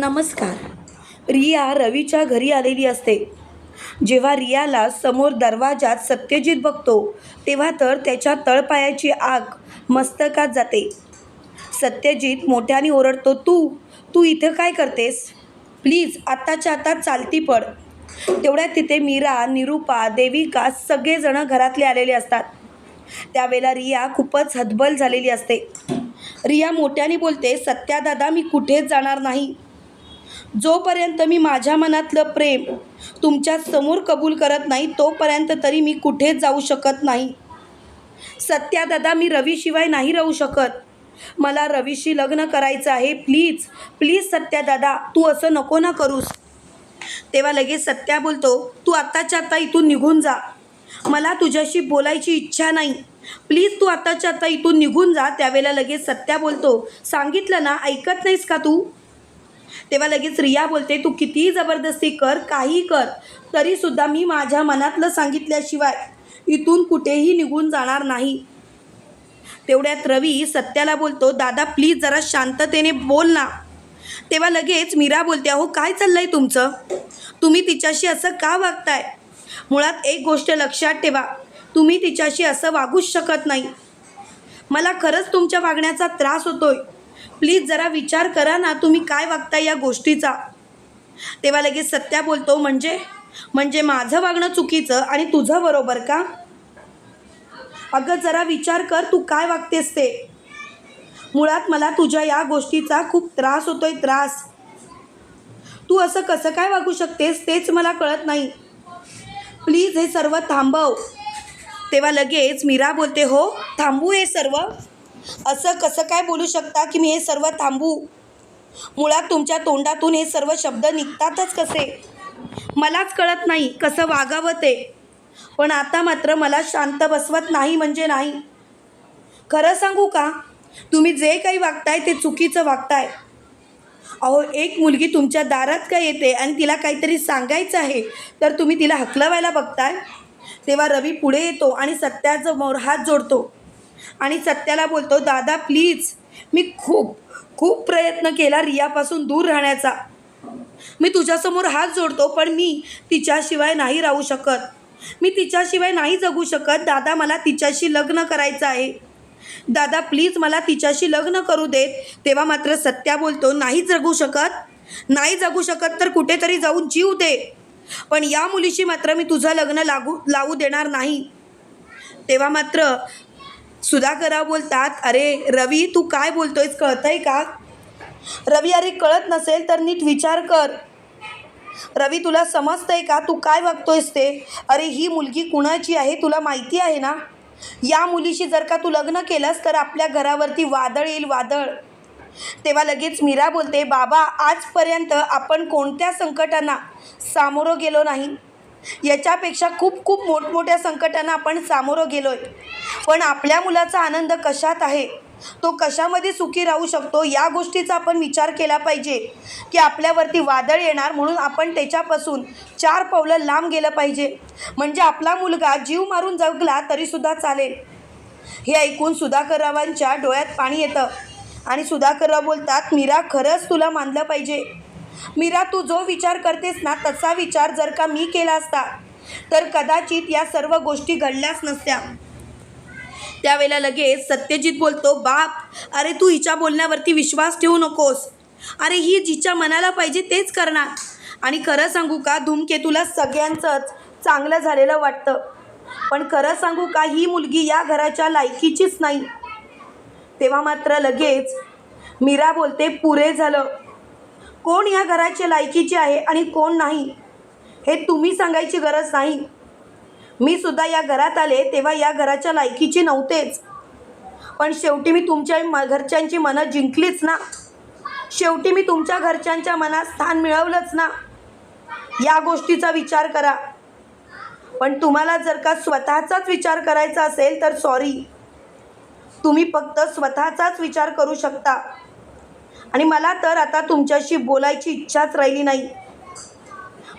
नमस्कार. रिया रवीच्या घरी आलेली असते. जेव्हा रियाला समोर दरवाजात सत्यजित बघतो तेव्हा तर त्याच्या तळपायाची आग मस्तकात जाते. सत्यजित मोठ्याने ओरडतो तू तू इथं काय करतेस? प्लीज आत्ताच्या आता चालती पड तेवढ्यात तिथे मीरा निरूपा देविका सगळेजणं घरातले आलेले असतात. त्यावेळेला रिया खूपच हतबल झालेली असते. रिया मोठ्याने बोलते सत्यादादा मी कुठेच जाणार नाही. जोपर्यंत मी माझ्या मनातलं प्रेम तुमच्यासमोर कबूल करत नाही तोपर्यंत तरी मी कुठेच जाऊ शकत नाही. सत्या दादा मी रवीशिवाय नाही राहू शकत. मला रवीशी लग्न करायचं आहे. प्लीज प्लीज सत्या दादा तू असं नको ना करूस. तेव्हा लगेच सत्या बोलतो तू आत्ताच्या आत्ता इथून निघून जा. मला तुझ्याशी बोलायची इच्छा नाही. प्लीज तू आत्ताच्या आत्ता इथून निघून जा. त्यावेळेला लगेच सत्या बोलतो सांगितलं ना ऐकत नाहीस का तू? तेव्हा लगेच रिया बोलते तू कितीही जबरदस्ती कर काही कर. तरीसुद्धा मी माझ्या मनातलं सांगितल्याशिवाय इथून कुठेही निघून जाणार नाही. तेवढ्यात रवी सत्याला बोलतो दादा प्लीज जरा शांततेने बोल ना. तेव्हा लगेच मीरा बोलते अहो काय चाललं आहे तुमचं? तुम्ही तिच्याशी असं का वागताय? मुळात एक गोष्ट लक्षात ठेवा तुम्ही तिच्याशी असं वागूच शकत नाही. मला खरंच तुमच्या वागण्याचा त्रास होतोय. प्लीज जरा विचार करा ना तुम्ही काय वागताय या गोष्टीचा? तेव्हा लगेच सत्या बोलतो म्हणजे? म्हणजे माझं वागणं चुकीचं आणि तुझं बरोबर का? अगं जरा विचार कर तू काय वागतेस ते? मुळात मला तुझ्या या गोष्टीचा खूप त्रास होतोय त्रास. तू असं कसं काय वागू शकतेस तेच मला कळत नाही. प्लीज हे सर्व थांबव. तेव्हा लगेच मीरा बोलते हो थांबू हे सर्व. असं कसं काय बोलू शकता की मी हे सर्व थांबू? मुळात तुमच्या तोंडातून हे सर्व शब्द निघतातच कसे? मलाच कळत नाही कसं वागावं ते. पण आता मात्र मला शांत बसवत नाही म्हणजे नाही. खरं सांगू का? तुम्ही जे काही वागताय ते चुकीचं वागताय. अहो एक मुलगी तुमच्या दारात काय येते आणि तिला काहीतरी सांगायचं आहे तर तुम्ही तिला हकलवायला बघताय? तेव्हा रवी पुढे येतो आणि सत्यासमोर हात जोडतो. आणि सत्याला बोलतो दादा प्लीज मी खूप खूप प्रयत्न केला रियापासून दूर राहण्याचा. मी तुझ्यासमोर हात जोडतो पण मी तिच्याशिवाय नाही राहू शकत. मी तिच्याशिवाय नाही जगू शकत. दादा मला तिच्याशी लग्न करायचं आहे. दादा प्लीज मला तिच्याशी लग्न करू देत. तेव्हा मात्र सत्या बोलतो नाही जगू शकत. नाही जगू शकत तर कुठेतरी जाऊन जीव दे. पण या मुलीशी मात्र मी तुझं लग्न लागू लावू देणार नाही. तेव्हा मात्र सुधाकरा बोलतात अरे रवी तू काय बोलतोयस? कळतंय का? रवी अरे कळत नसेल तर नीट विचार कर. रवी तुला समजतंय का? तू काय वागतोयस ते? अरे ही मुलगी कुणाची आहे? तुला माहिती आहे ना? या मुलीशी जर का तू लग्न केलंस तर आपल्या घरावरती वादळ येईल वादळ. तेव्हा लगेच मीरा बोलते बाबा आजपर्यंत आपण कोणत्या संकटांना सामोरं गेलो नाही? याच्यापेक्षा खूप खूप मोठमोठ्या संकटांना आपण सामोरं गेलो आहे पण आपल्या मुलाचा आनंद कशात आहे? तो कशामध्ये सुखी राहू शकतो? या गोष्टीचा आपण विचार केला पाहिजे की आपल्यावरती वादळ येणार म्हणून आपण त्याच्यापासून चार पावलं लांब गेलं पाहिजे. म्हणजे आपला मुलगा जीव मारून जगला तरीसुद्धा चालेल. हे ऐकून सुधाकररावांच्या डोळ्यात पाणी येतं. आणि सुधाकरराव बोलतात मीरा खरंच तुला मानलं पाहिजे. मीरा तू जो विचार करतेस ना तसा विचार जर का मी केला असता तर कदाचित या सर्व गोष्टी घडल्याच नसत्या. त्यावेळेला लगेच सत्यजित बोलतो बाप अरे तू हिच्या बोलण्यावरती विश्वास ठेवू नकोस. अरे ही जिच्या मनाला पाहिजे तेच करणार. आणि खरं सांगू का धूमकेतूला सगळ्यांचंच चांगलं झालेलं वाटतं. पण खरं सांगू का ही मुलगी या घराच्या लायकीचीच नाही. तेव्हा मात्र लगेच मीरा बोलते पुरे झालं. कोण या घराच्या लायकीचे आहे आणि कोण नाही? हे तुम्ही सांगायची गरज नाही. मी सुद्धा या घरात आले तेव्हा या घराच्या लायकीची नव्हतेच. पण शेवटी मी तुमच्या म घरच्यांची मनं जिंकलीच ना. शेवटी मी तुमच्या घरच्यांच्या मनात स्थान मिळवलंच ना. या गोष्टीचा विचार करा. पण तुम्हाला जर का स्वतःचाच विचार करायचा असेल तर सॉरी तुम्ही फक्त स्वतःचाच विचार करू शकता. आणि मला तर आता तुमच्याशी बोलायची इच्छाच राहिली नाही.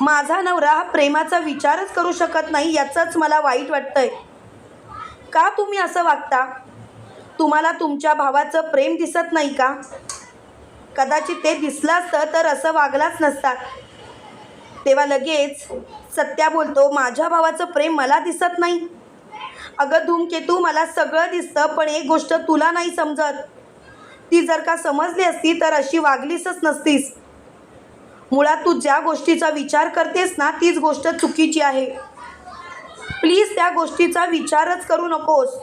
माझा नवरा हा प्रेमाचा विचारच करू शकत नाही याचंच मला वाईट वाटतंय. का तुम्ही असं वागता? तुम्हाला तुमच्या भावाचं प्रेम दिसत नाही का? कदाचित ते दिसलं असतं तर असं वागलाच नसतात. तेव्हा लगेच सत्या बोलतो माझ्या भावाचं प्रेम मला दिसत नाही. अगं धूमकेतू मला सगळं दिसतं पण एक गोष्ट तुला नाही समजत. ती जर का समजली असती तर अशी वागलीसच नसतीस. मुळात तू ज्या गोष्टीचा विचार करतेस ना तीच गोष्ट चुकीची आहे. प्लीज त्या गोष्टीचा विचारच करू नकोस.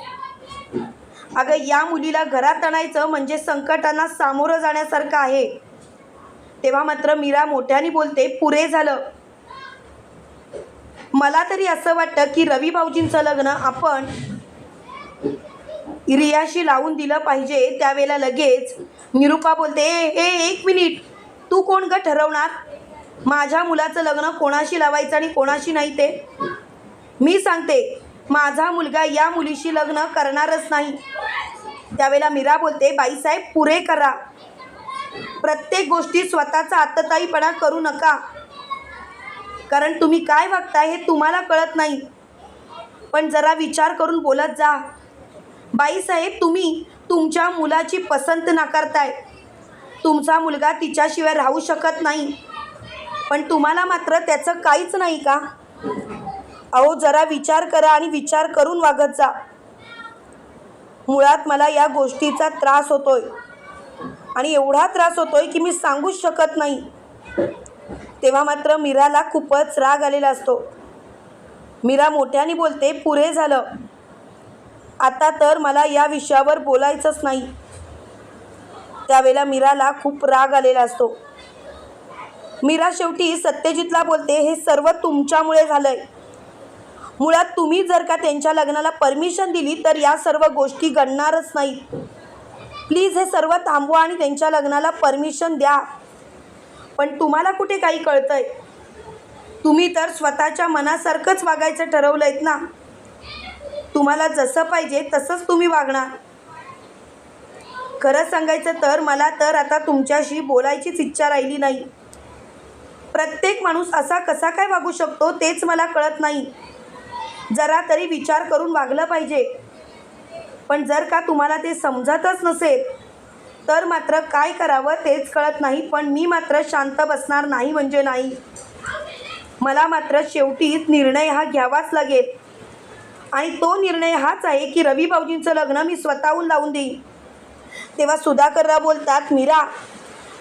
अगं या मुलीला घरात आणायचं म्हणजे संकटांना सामोरं जाण्यासारखं आहे. तेव्हा मात्र मीरा मोठ्याने बोलते पुरे झालं. मला तरी असं वाटतं की रवी भाऊजींचं लग्न आपण रियाशी लावून दिलं पाहिजे त्यावेळेला लगेच निरुपा बोलते ए ए एक मिनिट तू कोण ग ठरवणार? माझ्या मुलाचं लग्न कोणाशी लावायचं आणि कोणाशी नाही ते? मी सांगते माझा मुलगा या मुलीशी लग्न करणारच नाही. त्यावेळेला मीरा बोलते बाईसाहेब पुरे करा. प्रत्येक गोष्टी स्वतःचा आत्ताताईपणा करू नका. कारण तुम्ही काय वागताय हे तुम्हाला कळत नाही. पण जरा विचार करून बोलत जा. बाईसाहेब तुम्ही तुमच्या मुलाची पसंत नाकारताय. तुमचा मुलगा तिच्याशिवाय राहू शकत नाही. पण तुम्हाला मात्र त्याचं काहीच नाही का? अहो जरा विचार करा आणि विचार करून वागत जा. मुळात मला या गोष्टीचा त्रास होतोय. आणि एवढा त्रास होतोय की मी सांगूच शकत नाही. तेव्हा मात्र मीराला खूपच राग आलेला असतो. मीरा मोठ्याने बोलते पुरे झालं. आता तर मला या विषयावर बोलायचंच नाही. त्यावेळेला मीराला खूप राग आलेला असतो. मीरा शेवटी सत्यजितला बोलते हे सर्व तुमच्यामुळे झालंय. मुळात तुम्ही जर का त्यांच्या लग्नाला परमिशन दिली तर या सर्व गोष्टी घडणारच नाहीत. प्लीज हे सर्व थांबवा आणि त्यांच्या लग्नाला परमिशन द्या. पण तुम्हाला कुठे काही कळतंय? तुम्ही तर स्वतःच्या मनासारखंच वागायचं ठरवलं आहेत ना. तुम्हाला जसं पाहिजे तसंच तुम्ही वागणार. खरं सांगायचं तर मला तर आता तुमच्याशी बोलायचीच इच्छा राहिली नाही. प्रत्येक माणूस असा कसा काय वागू शकतो तेच मला कळत नाही. जरा तरी विचार करून वागलं पाहिजे. पण जर का तुम्हाला ते समजतच नसेल तर मात्र काय करावं तेच कळत नाही पण मी मात्र शांत बसणार नाही म्हणजे नाही. मला मात्र शेवटीच निर्णय हा घ्यावाच लागेल. आणि तो निर्णय हाच आहे की रवी भाऊजींचं लग्न मी स्वतःहून लावून देईन. तेव्हा सुधाकरराव बोलतात मीरा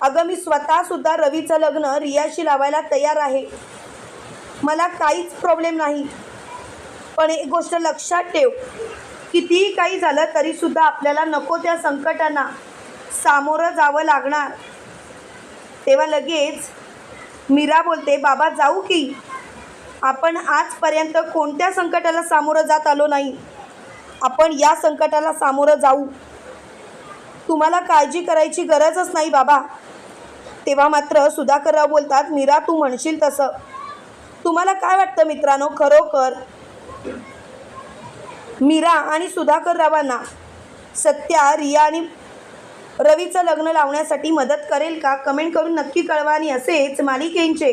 अगं मी स्वतःसुद्धा रवीचं लग्न रियाशी लावायला तयार आहे. मला काहीच प्रॉब्लेम नाही. पण एक गोष्ट लक्षात ठेव कितीही काही झालं तरीसुद्धा आपल्याला नको त्या संकटांना सामोरं जावं लागणार. तेव्हा लगेच मीरा बोलते बाबा जाऊ की. आपण आजपर्यंत कोणत्या संकटाला सामोरं जात आलो नाही? आपण या संकटाला सामोरं जाऊ. तुम्हाला काळजी करायची गरजच नाही बाबा. तेव्हा मात्र सुधाकरराव बोलतात मीरा तू म्हणशील तसं. तुम्हाला काय वाटतं मित्रांनो? खरोखर मीरा आणि सुधाकररावांना सत्या रिया आणि रवीचं लग्न लावण्यासाठी मदत करेल का? कमेंट करून नक्की कळवा आणि असेच मालिकेंचे